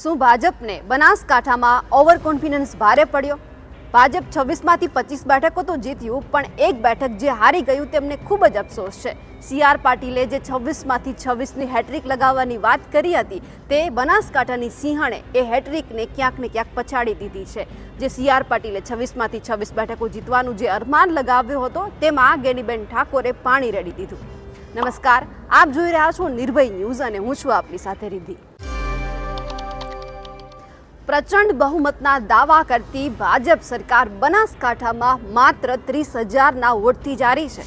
શું ભાજપને બનાસકાંઠામાં ઓવર કોન્ફિડન્સ ભારે પડ્યો? ભાજપ છવ્વીસમાંથી પચીસ બેઠકો તો જીત્યું, પણ એક બેઠક જે હારી ગયું તેમને ખૂબ જ અફસોસ છે. સી આર પાટીલે જે છવ્વીસમાંથી છવ્વીસની હેટ્રિક લગાવવાની વાત કરી હતી, તે બનાસકાંઠાની સિંહણે એ હેટ્રિકને ક્યાંક ને ક્યાંક પછાડી દીધી છે. જે સી આર પાટીલે છવ્વીસમાંથી છવ્વીસ બેઠકો જીતવાનું જે અરમાન લગાવ્યો હતો, તેમાં ગેનીબેન ઠાકોરે પાણી રેડી દીધું. નમસ્કાર, આપ જોઈ રહ્યા છો નિર્ભય ન્યૂઝ અને હું છું આપની સાથે રિદ્ધિ. પ્રચંડ બહુમતના દાવા કરતી ભાજપ સરકાર બનાસકાંઠામાં માત્ર ત્રીસ હજારના વોટથી જારી છે.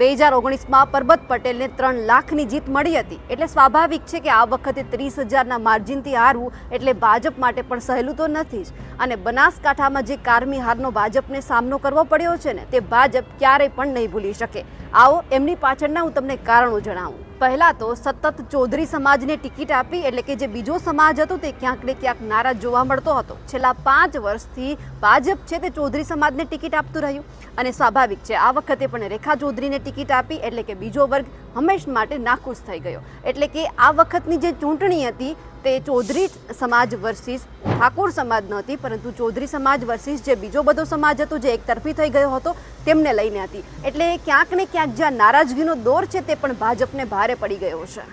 બે હજાર ઓગણીસમાં પરબત પટેલને ત્રણ લાખની જીત મળી હતી. એટલે સ્વાભાવિક છે કે આ વખતે ત્રીસ હજારના માર્જિનથી હારવું એટલે ભાજપ માટે પણ સહેલું તો નથી જ. અને બનાસકાંઠામાં જે કારમી હારનો ભાજપને સામનો કરવો પડ્યો છે ને, તે ભાજપ ક્યારેય પણ નહીં ભૂલી શકે. આવો એમની પાછળના હું તમને કારણો જણાવું. પહેલા તો સતત ચૌધરી સમાજને ટિકિટ આપી, એટલે કે જે બીજો સમાજ હતો તે ક્યાંક ને ક્યાંક નારાજ જોવા મળતો હતો. છેલ્લા પાંચ વર્ષથી ભાજપ છે તે ચૌધરી સમાજને ટિકિટ આપતું રહ્યું. અને સ્વાભાવિક છે, આ વખતે પણ રેખા ચૌધરીને ટિકિટ આપી, એટલે કે બીજો વર્ગ હંમેશ માટે નાખુશ થઈ ગયો. એટલે કે આ વખતની જે ચૂંટણી હતી તે ચૌધરી સમાજ વર્સિસ ઠાકોર સમાજ નહોતી, પરંતુ ચૌધરી સમાજ વર્સિસ જે બીજો બધો સમાજ હતો જે એકતરફી થઈ ગયો હતો, તેમને લઈને હતી. એટલે ક્યાંક ને ક્યાંક જ્યાં નારાજગીનો દોર છે તે પણ ભાજપને ભારે પડી ગયો છે.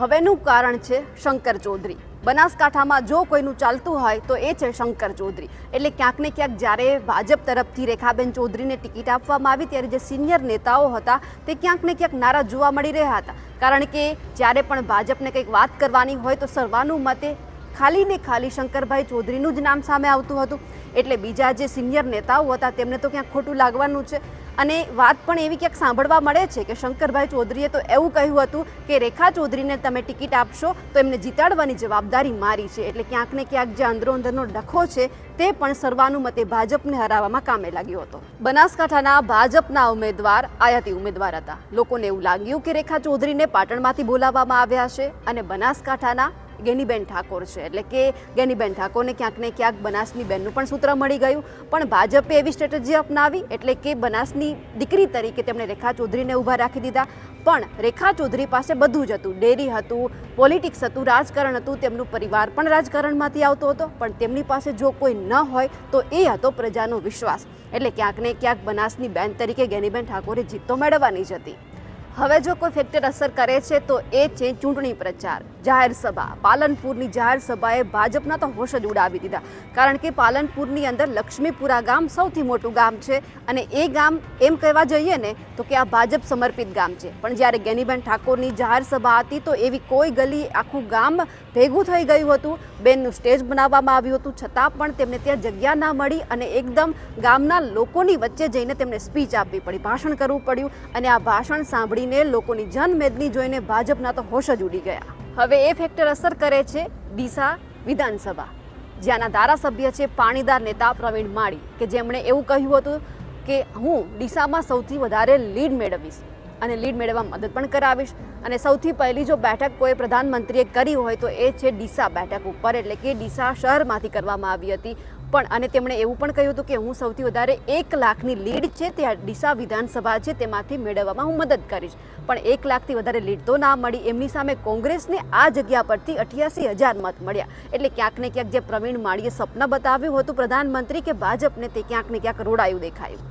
હવેનું કારણ છે શંકર ચૌધરી. બનાસકાંઠામાં જો કોઈનું ચાલતું હોય તો એ છે શંકર ચૌધરી. એટલે ક્યાંક ને ક્યાંક જ્યારે ભાજપ તરફથી રેખાબેન ચૌધરીને ટિકિટ આપવામાં આવી ત્યારે જે સિનિયર નેતાઓ હતા તે ક્યાંક ને ક્યાંક નારાજ જોવા મળી રહ્યા હતા. કારણ કે જ્યારે પણ ભાજપને કંઈક વાત કરવાની હોય તો સર્વાનુમતે ખાલી ને ખાલી શંકરભાઈ ચૌધરીનું જ નામ સામે આવતું હતું. એટલે બીજા જે સિનિયર નેતાઓ હતા તેમને તો ક્યાંક ખોટું લાગવાનું છે. અને વાત પણ એવી ક્યાંક સાંભળવા મળે છે કે શંકરભાઈ ચૌધરીએ તો એવું કહ્યું હતું કે રેખા ચૌધરીને તમે ટિકિટ આપશો તો એમને જીતાડવાની જવાબદારી મારી છે. એટલે ક્યાંક ને ક્યાંક જે અંદરો અંદરનો ડખો છે તે પણ સર્વાનુમતે ભાજપને હરાવવામાં કામે લાગ્યો હતો. બનાસકાંઠાના ભાજપના ઉમેદવાર આયાતી ઉમેદવાર હતા. લોકોને એવું લાગ્યું કે રેખા ચૌધરીને પાટણમાંથી બોલાવવામાં આવ્યા છે અને બનાસકાંઠાના ગેનીબેન ઠાકોર છે. એટલે કે ગેનીબેન ઠાકોરને ક્યાંક ને ક્યાંક બનાસની બેનનું પણ સૂત્ર મળી ગયું. પણ ભાજપે એવી સ્ટ્રેટેજી અપનાવી એટલે કે બનાસની દીકરી તરીકે તેમણે રેખા ચૌધરીને ઊભા રાખી દીધા. પણ રેખા ચૌધરી પાસે બધું જ હતું. ડેરી હતું, પોલિટિક્સ હતું, રાજકારણ હતું. તેમનું પરિવાર પણ રાજકારણમાંથી આવતો હતો. પણ તેમની પાસે જો કોઈ ન હોય તો એ હતો પ્રજાનો વિશ્વાસ. એટલે ક્યાંક ને ક્યાંક બનાસની બેન તરીકે ગેનીબેન ઠાકોરે જીત મેળવવાની જ હતી. હવે જો કોઈ ફેક્ટર અસર કરે છે, તો એ છે ચૂંટણી પ્રચાર. જાહેર સભા. પાલનપુરની જાહેર સભાએ ભાજપના તો હોશ જ ઉડાવી દીધા. કારણ કે પાલનપુરની અંદર લક્ષ્મીપુરા ગામ સૌથી મોટું ગામ છે અને એ ગામ એમ કહેવા જઈએ ને, તો કે આ ભાજપ સમર્પિત ગામ છે. પણ જ્યારે ગેનીબેન ઠાકોરની જાહેર સભા હતી, તો એવી કોઈ ગલી આખું ગામ ભેગું થઈ ગયું હતું. બેનનું સ્ટેજ બનાવવામાં આવ્યું હતું. છતાં પણ તેમને ત્યાં જગ્યા ના મળી અને એકદમ ગામના લોકોની વચ્ચે જઈને તેમને સ્પીચ આપવી પડી. ભાષણ કરવું પડ્યું અને આ ભાષણ સાંભળીને લોકોની જનમેદની જોઈને ભાજપના તો હોશ જ ઉડી ગયા. હવે એ ફેક્ટર અસર કરે છે ડીસા વિધાનસભા. જ્યાંના ધારાસભ્ય છે પાણીદાર નેતા પ્રવીણ માળી, કે જેમણે એવું કહ્યું હતું કે હું ડીસામાં સૌથી વધારે લીડ મેળવીશ. અને લીડ મેળવવા મદદ પણ કરાવીશ. અને સૌથી પહેલી જો બેઠક કોઈ પ્રધાનમંત્રીએ કરી હોય તો એ છે ડીસા બેઠક ઉપર, એટલે કે ડીસા શહેરમાંથી કરવામાં આવી હતી. પણ, અને તેમણે એવું પણ કહ્યું હતું કે હું સૌથી વધારે એક લાખની લીડ છે તે ડીસા વિધાનસભા છે તેમાંથી મેળવવામાં હું મદદ કરીશ. પણ એક લાખથી વધારે લીડ તો ના મળી. એમની સામે કોંગ્રેસને આ જગ્યા પરથી અઠ્યાસી હજાર મત મળ્યા. એટલે ક્યાંક ને ક્યાંક જે પ્રવીણ માળીએ સપના બતાવ્યું હતું પ્રધાનમંત્રી કે ભાજપને તે ક્યાંક ને ક્યાંક રોડાયું દેખાયું.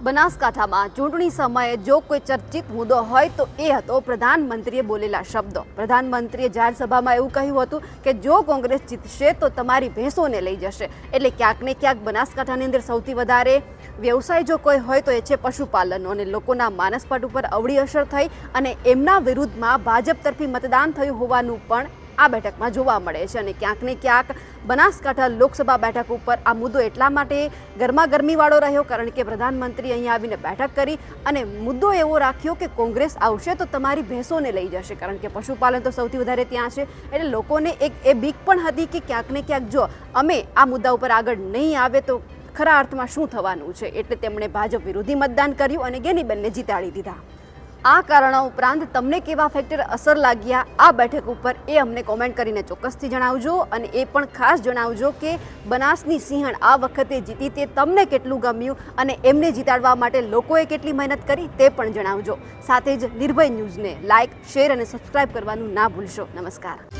બનાસકાંઠામાં ચૂંટણી સમયે જો કોઈ ચર્ચિત મુદ્દો હોય તો એ હતો પ્રધાનમંત્રીએ બોલેલા શબ્દો. પ્રધાનમંત્રીએ જાહેરસભામાં એવું કહ્યું હતું કે જો કોંગ્રેસ જીતશે તો તમારી ભેંસોને લઈ જશે. એટલે ક્યાંક ને ક્યાંક બનાસકાંઠાની અંદર સૌથી વધારે વ્યવસાય જો કોઈ હોય તો એ છે પશુપાલનનો અને લોકોના માનસપટ ઉપર અવળી અસર થઈ અને એમના વિરુદ્ધમાં ભાજપ તરફી મતદાન થયું હોવાનું પણ આ બેઠકમાં જોવા મળે છે અને ક્યાંક ને ક્યાંક બનાસકાંઠા લોકસભા બેઠક ઉપર આ મુદ્દો એટલા માટે ગરમા ગરમીવાળો રહ્યો, કારણ કે પ્રધાનમંત્રી અહીંયા આવીને બેઠક કરી અને મુદ્દો એવો રાખ્યો કે કોંગ્રેસ આવશે તો તમારી ભેંસોને લઈ જશે, કારણ કે પશુપાલન તો સૌથી વધારે ત્યાં છે. એટલે લોકોને એક એ બીક પણ હતી કે ક્યાંક ને ક્યાંક જો અમે આ મુદ્દા ઉપર આગળ નહીં આવે તો ખરા અર્થમાં શું થવાનું છે? એટલે તેમણે ભાજપ વિરોધી મતદાન કર્યું અને ગેનીબેનને જીતાડી દીધા. આ કારણો ઉપરાંત તમને કેવા ફેક્ટર અસર લાગ્યા આ બેઠક ઉપર એ અમને કોમેન્ટ કરીને ચોક્કસથી જણાવજો અને એ પણ ખાસ જણાવજો કે બનાસની સિંહણ આ વખતે જીતી તે તમને કેટલું ગમ્યું અને એમને જીતાડવા માટે લોકોએ કેટલી મહેનત કરી તે પણ જણાવજો. સાથે જ નિર્ભય ન્યૂઝને લાઇક શેર અને સબસ્ક્રાઇબ કરવાનું ના ભૂલશો. નમસ્કાર.